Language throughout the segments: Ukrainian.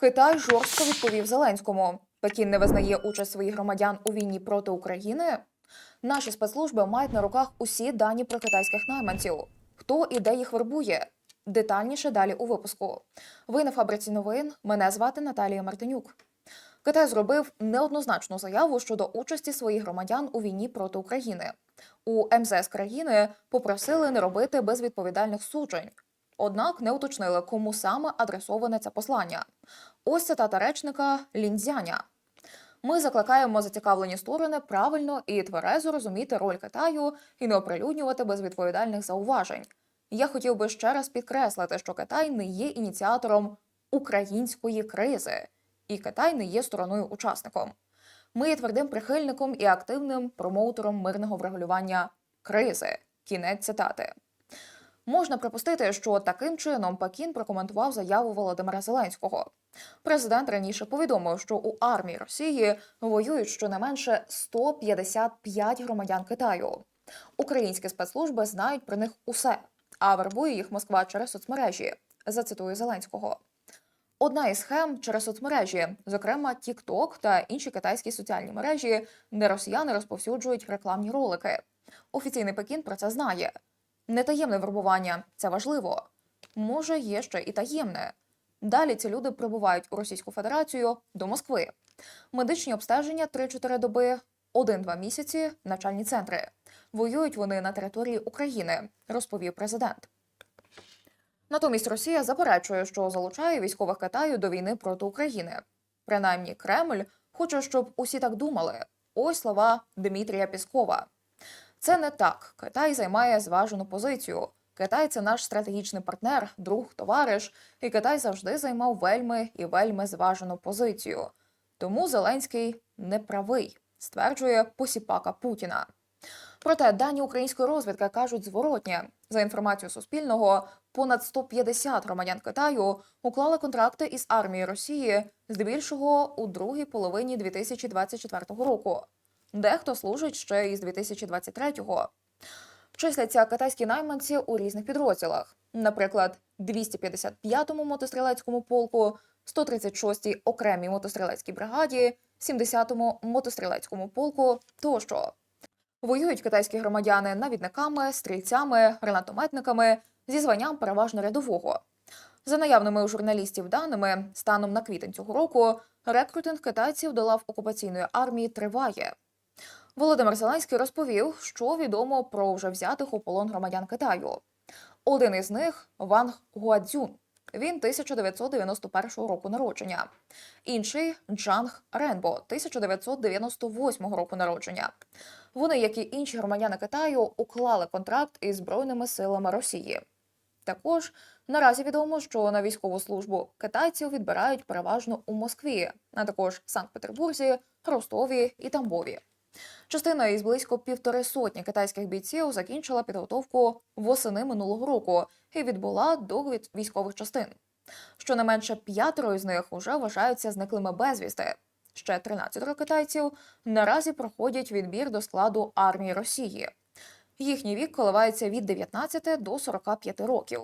Китай жорстко відповів Зеленському. Пекін не визнає участь своїх громадян у війні проти України. Наші спецслужби мають на руках усі дані про китайських найманців. Хто і де їх вербує? Детальніше далі у випуску. Ви на фабриці новин. Мене звати Наталія Мартинюк. Китай зробив неоднозначну заяву щодо участі своїх громадян у війні проти України. У МЗС країни попросили не робити безвідповідальних суджень. Однак не уточнили, кому саме адресоване це послання. Ось цитата речника Ліндзяня. Ми закликаємо зацікавлені сторони правильно і тверезо розуміти роль Китаю і не оприлюднювати безвідповідальних зауважень. Я хотів би ще раз підкреслити, що Китай не є ініціатором української кризи, і Китай не є стороною учасником. Ми є твердим прихильником і активним промоутером мирного врегулювання кризи. Кінець цитати. Можна припустити, що таким чином Пекін прокоментував заяву Володимира Зеленського. Президент раніше повідомив, що у армії Росії воюють щонайменше 155 громадян Китаю. Українські спецслужби знають про них усе, а вербує їх Москва через соцмережі. Зацитую Зеленського. Одна із схем через соцмережі, зокрема TikTok та інші китайські соціальні мережі, де росіяни розповсюджують рекламні ролики. Офіційний Пекін про це знає. Не таємне вербування це важливо. Може, є ще і таємне. Далі ці люди прибувають у Російську Федерацію до Москви. Медичні обстеження 3-4 доби, 1-2 місяці, навчальні центри. Воюють вони на території України, розповів президент. Натомість Росія заперечує, що залучає військових Китаю до війни проти України. Принаймні, Кремль хоче, щоб усі так думали. Ось слова Дмитрія Піскова. Це не так. Китай займає зважену позицію. Китай це наш стратегічний партнер, друг, товариш, і Китай завжди займав вельми і вельми зважену позицію. Тому Зеленський не правий, стверджує посіпака Путіна. Проте дані української розвідки кажуть зворотнє. За інформацією Суспільного, понад 150 громадян Китаю уклали контракти із армією Росії, здебільшого у другій половині 2024 року. Дехто служить ще із 2023-го. Числяться китайські найманці у різних підрозділах, наприклад, 255-му мотострілецькому полку, 136-й окремій мотострілецькій бригаді, 70-му мотострілецькому полку тощо. Воюють китайські громадяни навідниками, стрільцями, гранатометниками зі званням переважно рядового. За наявними у журналістів даними, станом на квітень цього року рекрутинг китайців до лав окупаційної армії триває. Володимир Зеленський розповів, що відомо про вже взятих у полон громадян Китаю. Один із них Ванг Гуадзюн. Він 1991 року народження. Інший Джанг Ренбо 1998 року народження. Вони, як і інші громадяни Китаю, уклали контракт із збройними силами Росії. Також наразі відомо, що на військову службу китайців відбирають переважно у Москві, а також Санкт-Петербурзі, Ростові і Тамбові. Частина із близько півтори сотні китайських бійців закінчила підготовку восени минулого року і відбула до військових частин. Щонайменше п'ятеро із них уже вважаються зниклими безвісти. Ще 13 китайців наразі проходять відбір до складу армії Росії. Їхній вік коливається від 19 до 45 років.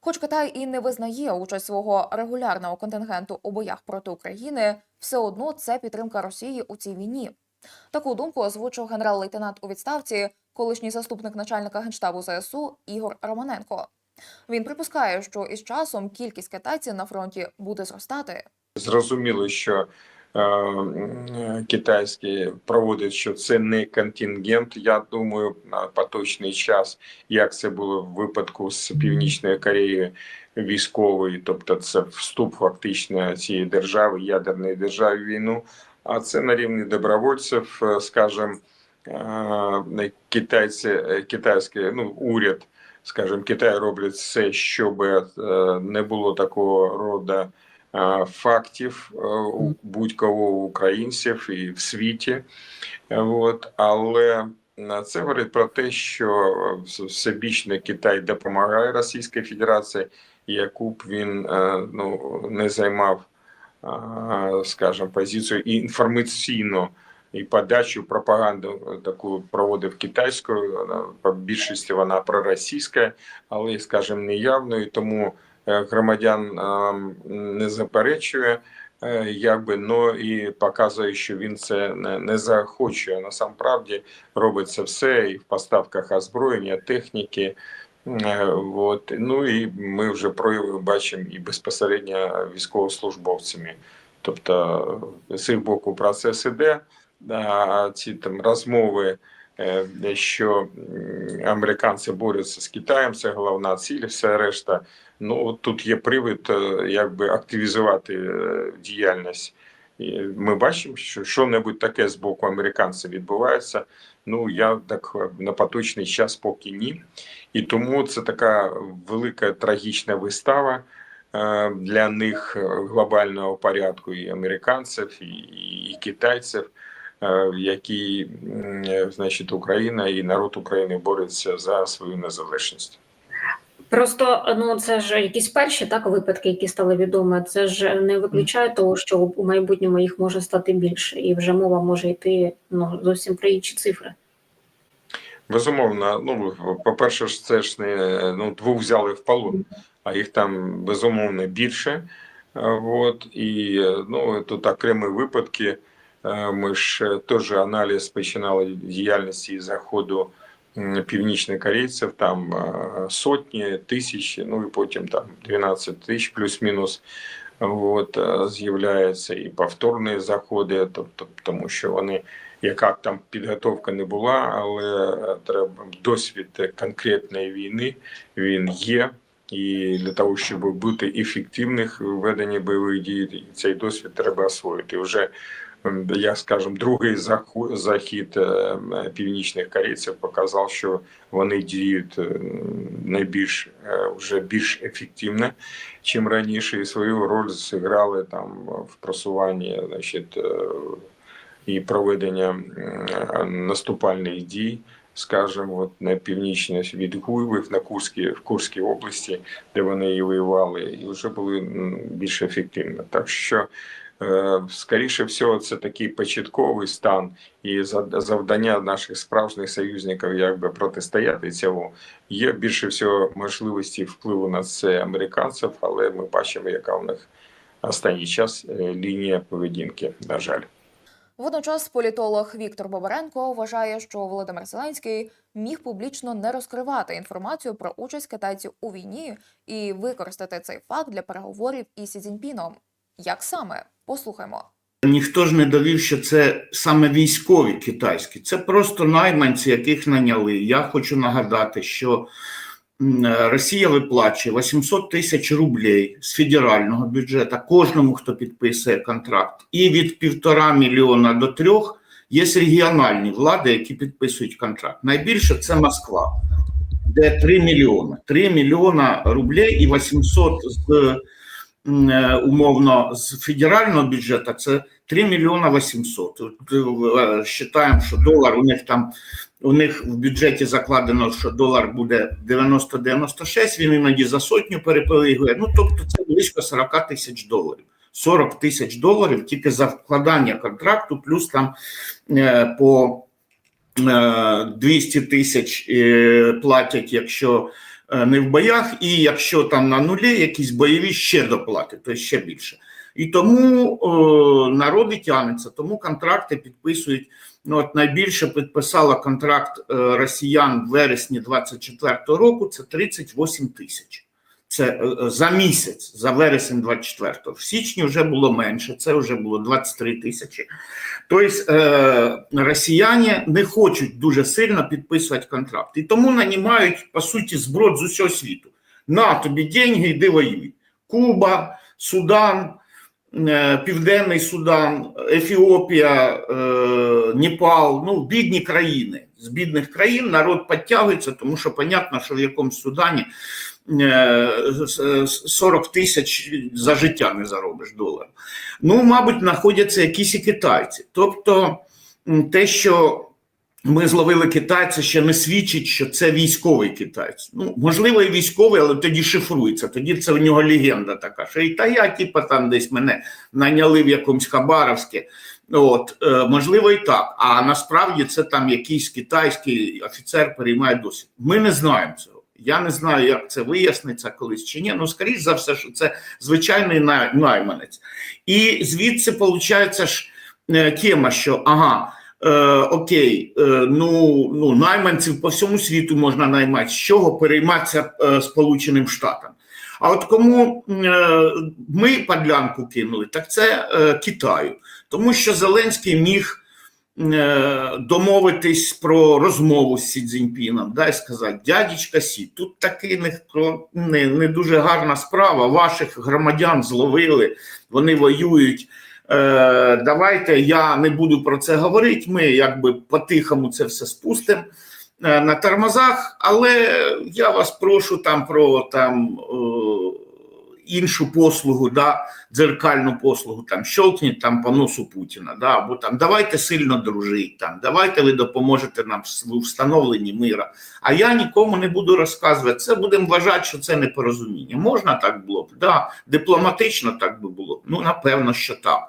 Хоч Китай і не визнає участь свого регулярного контингенту у боях проти України, все одно це підтримка Росії у цій війні. Таку думку озвучив генерал-лейтенант у відставці, колишній заступник начальника генштабу ЗСУ Ігор Романенко. Він припускає, що із часом кількість китайців на фронті буде зростати. Зрозуміло, що е, китайські проводять, що це не контингент. Я думаю, на поточний час, як це було в випадку з Північної Кореї військової, тобто це вступ фактично цієї держави, ядерної держави війну. А це на рівні добровольців, е, скажімо, е, китайці, е, китайський ну, уряд, скажімо, Китай роблять все, щоб не було такого роду фактів у будь-кого українців і в світі. От, але це говорить про те, що всебічно Китай допомагає Російській Федерації, яку б він ну, не займав, скажімо, позицію і інформаційно. І подачу пропаганду таку проводив китайською, по більшості вона проросійська, але, скажімо, неявною. Тому е, громадян не заперечує, е, якби ну і показує, що він це не, заохочує. Насамправді робиться все і в поставках озброєння, техніки. Е, От. Ну і ми вже прояви бачимо і безпосередньо військовослужбовцями. Тобто з їх боку процес іде, а ці там розмови, е, що американці борються з Китаєм, це головна ціль, все решта. Ну тут є привід, е, якби активізувати е, діяльність. Ми бачимо, що що-небудь таке з боку американців відбувається. Ну я так е, на поточний час поки ні. І тому це така велика трагічна вистава е, для них е, глобального порядку і американців, і, і китайців, які, значить, Україна і народ України борються за свою незалежність. Просто ну це ж якісь перші так випадки, які стали відомі. Це ж не виключає того, що у майбутньому їх може стати більше, і вже мова може йти ну зовсім про інші цифри. Безумовно, ну по-перше, ж це ж не ну двох взяли в полон, а їх там безумовно більше. От і ну тут окремі випадки. Е, Ми ж е, теж аналіз починали діяльності заходу м, північних корейців, там е, сотні, тисячі, ну і потім там 12 тисяч плюс-мінус. От е, з'являються і повторні заходи, тобто тому, що вони яка там підготовка не була, але е, треба досвід конкретної війни він є. І для того, щоб бути ефективних в веденні бойових дій, цей досвід треба освоїти. Вже як скажемо, другий захід е, північних корейців показав, що вони діють е, найбільш е, вже більш ефективно, чим раніше, і свою роль зіграли там в просуванні, значить, і проведення наступальних дій, скажімо, от на північність від Гуйвих на Курській, в Курській області, де вони і воювали, і вже були більш ефективні. Так що, скоріше всього, це такий початковий стан, і за- завдання наших справжніх союзників якби протистояти цьому. Є більше всього можливості впливу на це американців, але ми бачимо, яка у них останній час е, лінія поведінки, на жаль. Водночас політолог Віктор Бобаренко вважає, що Володимир Зеленський міг публічно не розкривати інформацію про участь китайців у війні і використати цей факт для переговорів із Сі Цзіньпіном. Як саме? Послухаймо. Ніхто ж не довів, що це саме військові китайські, це просто найманці, яких наняли. Я хочу нагадати, що Росія виплачує 800 тисяч рублей з федерального бюджету кожному, хто підписує контракт, і від півтора мільйона до трьох є регіональні влади, які підписують контракт. Найбільше це Москва, де 3 мільйони. 3 мільйона рублей і 800 з умовно з федерального бюджету це 3 мільйона 800. От, е, Считаємо, що долар у них там у них в бюджеті закладено, що долар буде 90-96, він іноді за сотню перепилигує. Ну тобто це близько 40 тисяч доларів. 40 тисяч доларів тільки за вкладання контракту, плюс там е, по е, 200 тисяч е, платять, якщо е, не в боях, і якщо там на нулі якісь бойові ще доплати, то ще більше. І тому о, народи тягнуться, тому контракти підписують. Ну, от найбільше підписала контракт е, росіян в вересні 24-го року. Це 38 тисяч. Це е, за місяць, за вересень 24-го. В січні вже було менше, це вже було 23 тисячі. Тобто е, росіяни не хочуть дуже сильно підписувати контракт. І тому нанімають, по суті, зброд з усього світу. На тобі деньги, йди воюй. Куба, Судан, е, Південний Судан, Ефіопія, е, Непал, ну, бідні країни. З бідних країн народ підтягується, тому що понятно, що в якомусь Судані е, 40 тисяч за життя не заробиш доларів. Ну, мабуть, знаходяться якісь і китайці. Тобто, те, що ми зловили китайця, ще не свідчить, що це військовий китаєць. Ну, можливо, і військовий, але тоді шифрується. Тоді це у нього легенда така, що і та я, типа, там десь мене наняли в якомусь Хабаровське. От, е, можливо, і так. А насправді це там якийсь китайський офіцер переймає досвід. Ми не знаємо цього. Я не знаю, як це виясниться колись чи ні. Ну, скоріш за все, що це звичайний найманець. І звідси виходить ж е, тема, що ага. Е, окей, е, ну, ну найманців по всьому світу можна наймати. З чого перейматися е, Сполученим Штатам? А от кому е, ми подлянку кинули, так це е, Китаю, тому що Зеленський міг е, домовитись про розмову з Сі Цзіньпіном, да, і сказати, дядечка Сі, тут таки не, не, не дуже гарна справа, ваших громадян зловили, вони воюють. Е, давайте я не буду про це говорити. Ми якби по-тихому це все спустимо е, на тормозах, але я вас прошу там про там е, іншу послугу, да, дзеркальну послугу, там щелкніть там по носу Путіна, да, або там давайте сильно дружити, там давайте ви допоможете нам в встановленні мира. А я нікому не буду розказувати. Це будемо вважати, що це непорозуміння. Можна так було б, да, дипломатично так би було. Ну напевно, що так.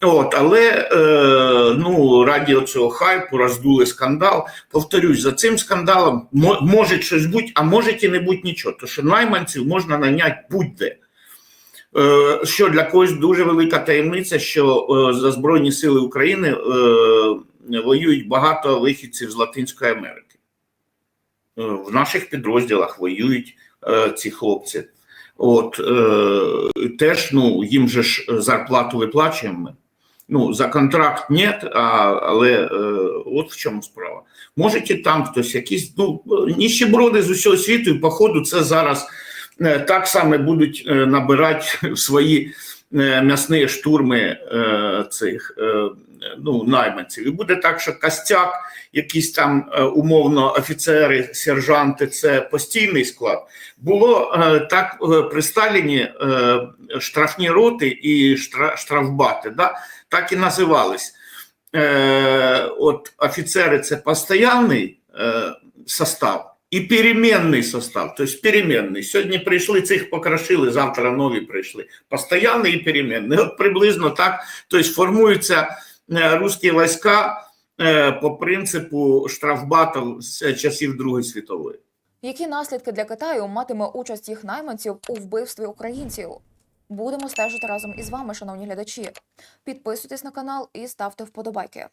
От, але е, ну, раді цього хайпу роздули скандал. Повторюсь, за цим скандалом може щось бути, а може і не бути нічого. Тому що найманців можна наняти будь-де. Е, Що для когось дуже велика таємниця, що е, за Збройні Сили України е, воюють багато вихідців з Латинської Америки. В наших підрозділах воюють ці хлопці. От теж ну їм же ж зарплату виплачуємо ми. Ну, за контракт ні, а, але е, от в чому справа. Може, і там хтось якісь, ну, ніщеброди з усього світу, і походу, це зараз так само будуть е, набирати свої е, м'ясні штурми е, цих е, ну, найманців. І буде так, що костяк, якісь там е, умовно офіцери, сержанти це постійний склад. Було е, так е, при Сталіні е, штрафні роти і штрафбати. Да? так і називались. Е, от офіцери це постоянний е, состав і перемінний состав, тобто перемінний. Сьогодні прийшли, цих покрашили, завтра нові прийшли. Постоянний і перемінний. От приблизно так. Тобто формуються е, русські війська е, по принципу штрафбатів з часів Другої світової. Які наслідки для Китаю матиме участь їх найманців у вбивстві українців? Будемо стежити разом із вами, шановні глядачі. Підписуйтесь на канал і ставте вподобайки.